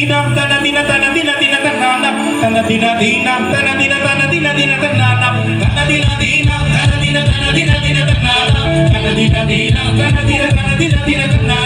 tina tana Tina, tana Tina, Tina, tananam tana Tina, Tina, tana Tina, tana Tina, Tina, tananam tana Tina, Tina, tana Tina, tana Tina, Tina, tananam tana Tina, Tina, tana Tina, tana dina Tina, Tina,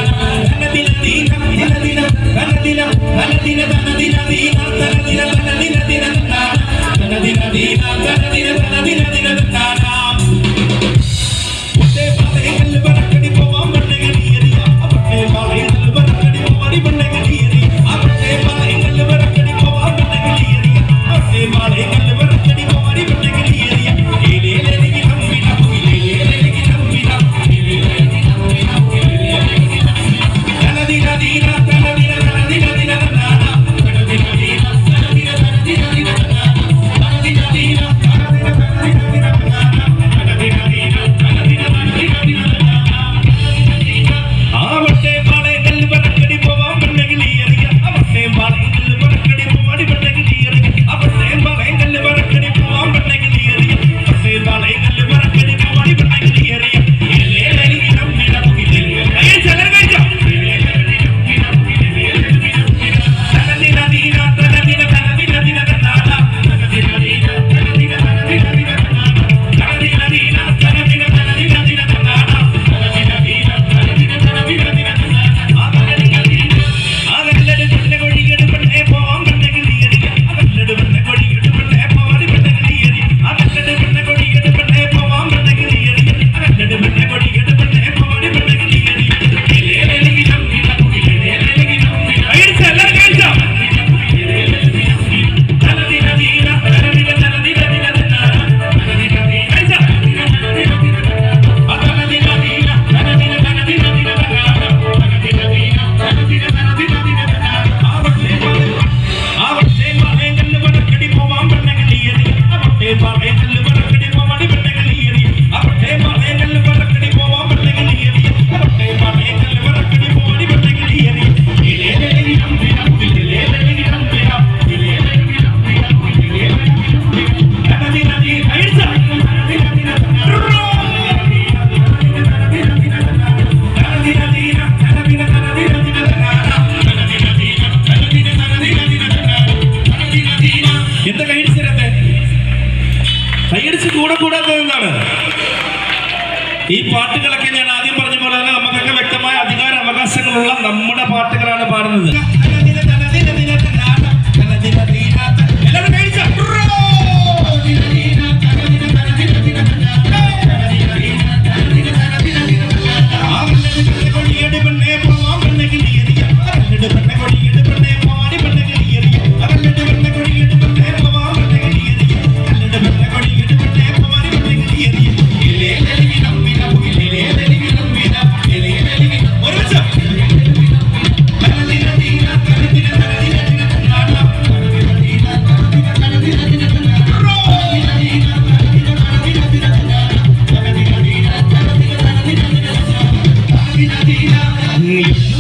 എന്താ കൈയടിച്ച് കൈയടിച്ച് കൂടെ കൂടാത്തത് ഈ പാട്ടുകളൊക്കെ ഞാൻ ആദ്യം പറഞ്ഞ പോലെ തന്നെ നമുക്കൊക്കെ വ്യക്തമായ അധികാര അവകാശങ്ങളുള്ള നമ്മുടെ പാട്ടുകളാണ് പാടുന്നത്. Deus.